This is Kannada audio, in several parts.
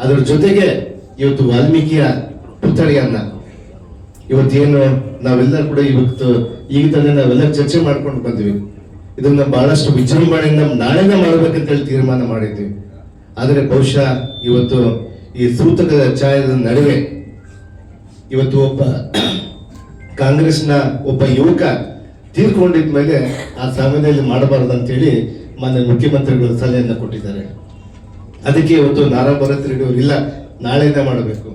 ಅದರ ಜೊತೆಗೆ ಇವತ್ತು ವಾಲ್ಮೀಕಿಯ ಪುತ್ಥಳಿಯನ್ನ ಇವತ್ತೇನು ನಾವೆಲ್ಲ ಕೂಡ ಇವತ್ತು ಈಗ ತಾನೇ ನಾವೆಲ್ಲ ಚರ್ಚೆ ಮಾಡ್ಕೊಂಡು ಬಂದ್ವಿ. ಇದನ್ನ ಬಹಳಷ್ಟು ವಿಜೃಂಭಣೆಯಿಂದ ನಾಳೆನೇ ಮಾಡಬೇಕಂತ ಹೇಳಿ ತೀರ್ಮಾನ ಮಾಡಿದ್ವಿ. ಆದರೆ ಬಹುಶಃ ಇವತ್ತು ಈ ಸೂತಕದ ಛಾಯದ ನಡುವೆ ಇವತ್ತು ಒಬ್ಬ ಕಾಂಗ್ರೆಸ್ನ ಒಬ್ಬ ಯುವಕ ತೀರ್ಕೊಂಡಿದ್ಮೇಲೆ ಆ ಸಮಯದಲ್ಲಿ ಮಾಡಬಾರದು ಅಂತೇಳಿ ಮಾನ್ಯ ಮುಖ್ಯಮಂತ್ರಿಗಳು ಸಲಹೆಯನ್ನು ಕೊಟ್ಟಿದ್ದಾರೆ. ಅದಕ್ಕೆ ಇವತ್ತು ನಾರಾ ಭರತ್ ಇಲ್ಲ, ನಾಳೆಯಿಂದ ಮಾಡಬೇಕು.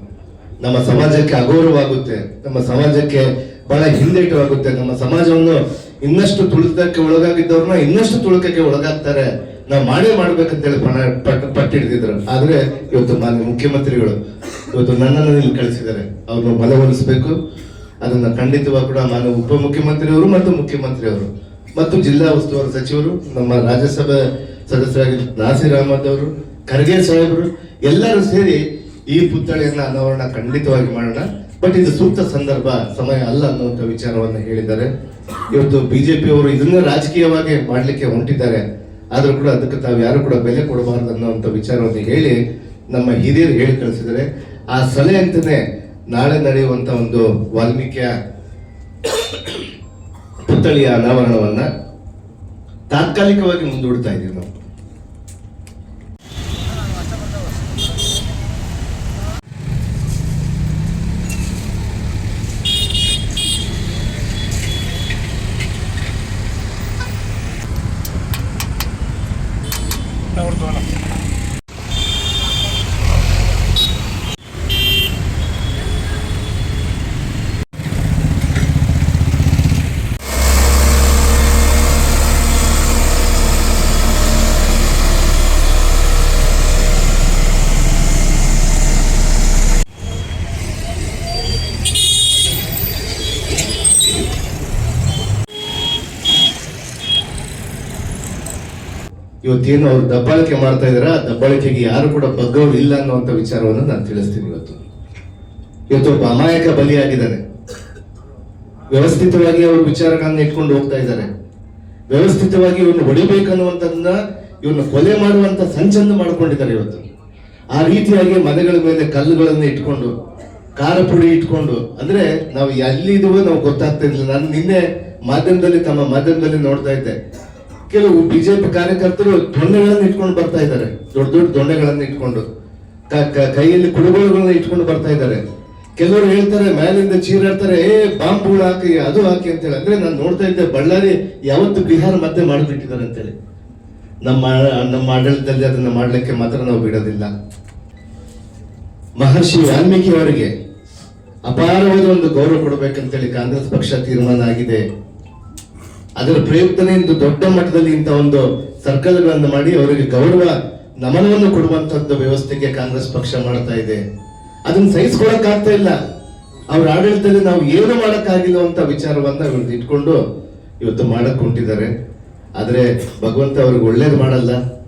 ನಮ್ಮ ಸಮಾಜಕ್ಕೆ ಅಗೌರವಾಗುತ್ತೆ ನಮ್ಮ ಸಮಾಜಕ್ಕೆ ಬಹಳ ಹಿಂದೇಟವಾಗುತ್ತೆ, ನಮ್ಮ ಸಮಾಜವನ್ನು ಇನ್ನಷ್ಟು ತುಳಿತಕ್ಕೆ ಒಳಗಾಗಿದ್ದವ್ರನ್ನ ಇನ್ನಷ್ಟು ತುಳುಕಕ್ಕೆ ಒಳಗಾಗ್ತಾರೆ. ನಾವು ಮಾಡೇ ಮಾಡ್ಬೇಕಂತೇಳಿ ಪಣ ಪಟ್, ಪಟ್ಟಿಡ್ತಿದ್ರು. ಆದ್ರೆ ಇವತ್ತು ಮಾನ್ಯ ಮುಖ್ಯಮಂತ್ರಿಗಳು ಇವತ್ತು ನನ್ನನ್ನು ಇಲ್ಲಿ ಕಳಿಸಿದ್ದಾರೆ. ಅವ್ರನ್ನ ಬಲಗೊಳಿಸಬೇಕು. ಅದನ್ನ ಖಂಡಿತವಾಗ ಕೂಡ ಮಾನ್ಯ ಉಪಮುಖ್ಯಮಂತ್ರಿಯವರು ಮತ್ತು ಮುಖ್ಯಮಂತ್ರಿಯವರು ಮತ್ತು ಜಿಲ್ಲಾ ಉಸ್ತುವಾರಿ ಸಚಿವರು, ನಮ್ಮ ರಾಜ್ಯಸಭೆ ಸದಸ್ಯರಾಗಿ ನಾಸಿರ್ ಅಹಮದ್ ಅವರು ಖರ್ಗೆ ಸಾಹೇಬರು ಎಲ್ಲರೂ ಸೇರಿ ಈ ಪುತ್ಥಳಿಯನ್ನು ಅನಾವರಣ ಖಂಡಿತವಾಗಿ ಮಾಡೋಣ. ಬಟ್ ಇದು ಸೂಕ್ತ ಸಂದರ್ಭ, ಸಮಯ ಅಲ್ಲ ಅನ್ನುವಂಥ ವಿಚಾರವನ್ನು ಹೇಳಿದ್ದಾರೆ. ಇವತ್ತು ಬಿಜೆಪಿ ಅವರು ಇದನ್ನ ರಾಜಕೀಯವಾಗಿ ಮಾಡಲಿಕ್ಕೆ ಹೊಂಟಿದ್ದಾರೆ. ಆದರೂ ಕೂಡ ಅದಕ್ಕೆ ತಾವು ಯಾರು ಕೂಡ ಬೆಲೆ ಕೊಡಬಾರದು ಅನ್ನೋವಂಥ ವಿಚಾರವನ್ನು ಹೇಳಿ ನಮ್ಮ ಹಿರಿಯರು ಹೇಳಿ ಕಳಿಸಿದರೆ ಆ ಅಂತಲೇ ನಾಳೆ ನಡೆಯುವಂಥ ಒಂದು ವಾಲ್ಮೀಕಿಯ ಪುತ್ಥಳಿಯ ಅನಾವರಣವನ್ನು ತಾತ್ಕಾಲಿಕವಾಗಿ ಮುಂದೂಡ್ತಾ ಇದ್ದೀವಿ ನಾವು. todas las ಇವತ್ತೇನು ಅವ್ರು ದಬ್ಬಾಳಿಕೆ ಮಾಡ್ತಾ ಇದ್ದಾರೆ? ಆ ದಬ್ಬಾಳಿಕೆಗೆ ಯಾರು ಕೂಡ ಬಗ್ಗವರು ಇಲ್ಲ ಅನ್ನುವಂಥ ವಿಚಾರವನ್ನು ನಾನು ತಿಳಿಸ್ತೀನಿ ಇವತ್ತು. ಇವತ್ತು ಒಬ್ಬ ಅಮಾಯಕ ಬಲಿಯಾಗಿದ್ದಾರೆ. ವ್ಯವಸ್ಥಿತವಾಗಿ ಅವರು ವಿಚಾರಗಳನ್ನ ಇಟ್ಕೊಂಡು ಹೋಗ್ತಾ ಇದ್ದಾರೆ. ವ್ಯವಸ್ಥಿತವಾಗಿ ಇವನ್ನು ಹೊಡಿಬೇಕನ್ನುವಂಥದ್ದನ್ನ ಇವನ್ನು ಕೊಲೆ ಮಾಡುವಂತ ಸಂಚನ್ನು ಮಾಡ್ಕೊಂಡಿದ್ದಾರೆ ಇವತ್ತು. ಆ ರೀತಿಯಾಗಿ ಮನೆಗಳ ಮೇಲೆ ಕಲ್ಲುಗಳನ್ನು ಇಟ್ಕೊಂಡು, ಖಾರ ಪುಡಿ ಇಟ್ಕೊಂಡು, ಅಂದ್ರೆ ನಾವು ಎಲ್ಲಿದ್ದೀವೋ ನಾವು ಗೊತ್ತಾಗ್ತಾ ಇರಲಿಲ್ಲ. ನಾನು ನಿನ್ನೆ ಮಾಧ್ಯಮದಲ್ಲಿ ತಮ್ಮ ಮಾಧ್ಯಮದಲ್ಲಿ ನೋಡ್ತಾ ಇದ್ದೆ. ಕೆಲವು ಬಿಜೆಪಿ ಕಾರ್ಯಕರ್ತರು ದೊಣ್ಣೆಗಳನ್ನು ಇಟ್ಕೊಂಡು ಬರ್ತಾ ಇದ್ದಾರೆ. ದೊಡ್ಡ ದೊಡ್ಡ ದೊಣ್ಣೆಗಳನ್ನು ಇಟ್ಕೊಂಡು. ಕೈಯಲ್ಲಿ ಕುಡುಗೋಲುಗಳನ್ನ ಇಟ್ಕೊಂಡು ಬರ್ತಾ ಇದ್ದಾರೆ. ಕೆಲವರು ಹೇಳ್ತಾರೆ, ಮೇಲಿಂದ ಚೀರಾಡ್ತಾರೆ ಏ, ಬಾಂಬುಗಳು ಹಾಕಿ, ಅದು ಹಾಕಿ ಅಂತೇಳಿ. ಅಂದ್ರೆ ನಾನು ನೋಡ್ತಾ ಇದ್ದೆ, ಬಳ್ಳಾರಿ ಯಾವತ್ತು ಬಿಹಾರ ಮತ್ತೆ ಮಾಡಿಬಿಟ್ಟಿದ್ದಾರೆ ಅಂತೇಳಿ. ನಮ್ಮ ನಮ್ಮ ಆಡಳಿತದಲ್ಲಿ ಅದನ್ನ ಮಾಡ್ಲಿಕ್ಕೆ ಮಾತ್ರ ನಾವು ಬಿಡೋದಿಲ್ಲ. ಮಹರ್ಷಿ ವಾಲ್ಮೀಕಿ ಅವರಿಗೆ ಅಪಾರವಾದ ಒಂದು ಗೌರವ ಕೊಡಬೇಕಂತೇಳಿ ಕಾಂಗ್ರೆಸ್ ಪಕ್ಷ ತೀರ್ಮಾನ ಆಗಿದೆ. ಅದರ ಪ್ರಯುಕ್ತನೇ ಇಂದು ದೊಡ್ಡ ಮಟ್ಟದಲ್ಲಿ ಇಂಥ ಒಂದು ಸರ್ಕಲ್ಗಳನ್ನು ಮಾಡಿ ಅವರಿಗೆ ಗೌರವ, ನಮನವನ್ನು ಕೊಡುವಂಥದ್ದು ವ್ಯವಸ್ಥೆಗೆ ಕಾಂಗ್ರೆಸ್ ಪಕ್ಷ ಮಾಡ್ತಾ ಇದೆ. ಅದನ್ನ ಸಹಿಸ್ಕೊಳಕ್ ಆಗ್ತಾ ಇಲ್ಲ. ಅವ್ರ ಆಡಳಿತದಲ್ಲಿ ನಾವು ಏನು ಮಾಡಕ್ಕಾಗಿಲ್ಲ ಅಂತ ವಿಚಾರವನ್ನ ಇವ್ರದ್ದು ಇಟ್ಕೊಂಡು ಇವತ್ತು ಮಾಡಕ್ ಹೊಂಟಿದ್ದಾರೆ. ಆದ್ರೆ ಭಗವಂತ ಅವ್ರಿಗೆ ಒಳ್ಳೇದು ಮಾಡಲ್ಲ.